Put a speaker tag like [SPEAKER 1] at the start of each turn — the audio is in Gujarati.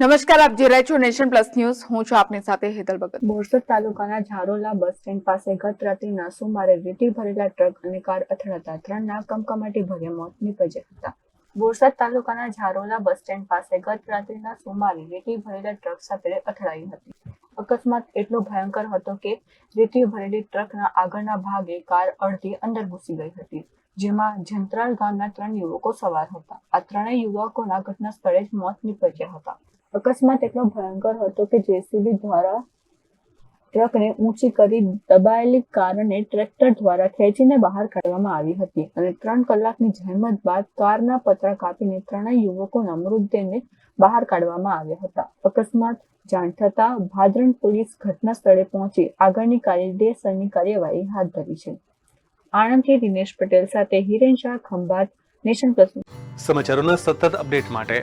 [SPEAKER 1] નમસ્કાર, આપ જોઈ રહ્યા છો નેશન પ્લસ ન્યૂઝ. હું છું આપની સાથે હેતલ ભગત.
[SPEAKER 2] બોરસદ તાલુકાના ઝારોલા બસ સ્ટેન્ડ પાસે ગત રાત્રિના સુમારે રેતી ભરેલા ટ્રક અને કાર અથડાતા ત્રણના કમકમાટી ભર્યા મોત નીપજ્યા હતા. બોરસદ તાલુકાના ઝારોલા બસ સ્ટેન્ડ પાસે ગત રાત્રિના સુમારે રેતી ભરેલા ટ્રક સાથે અથડાઈ હતી. અકસ્માત એટલો ભયંકર હતો કે રેતી ભરેલી ટ્રકના આગળના ભાગે કાર અડધી અંદર ઘૂસી ગઈ હતી, જેમાં જંત્રાલ ગામના ત્રણ યુવકો સવાર હતા. આ ત્રણેય યુવકોના ઘટના સ્થળે જ મોત નીપજ્યા હતા. અકસ્માત એટલો ભયંકર હતો કે જેસીબી દ્વારા ટ્રકને ઊંચી કરી દબાયેલી કારને ટ્રેક્ટર દ્વારા ખેંચીને બહાર કાઢવામાં આવી હતી અને ત્રણ કલાકની જહેમત બાદ કારના પતરા કાપીને ત્રણેય યુવકોના મૃતદેહને બહાર કાઢવામાં આવ્યા હતા. અકસ્માત જાણ થતા ભાદરણ પોલીસ ઘટના સ્થળે પહોંચી આગળની કાયદેસરની કાર્યવાહી હાથ ધરી છે. આણંદથી દિનેશ પટેલ સાથે હિરેન શાહ ખંભાત, નેશન પ્લસ
[SPEAKER 3] સમાચારોના સતત અપડેટ માટે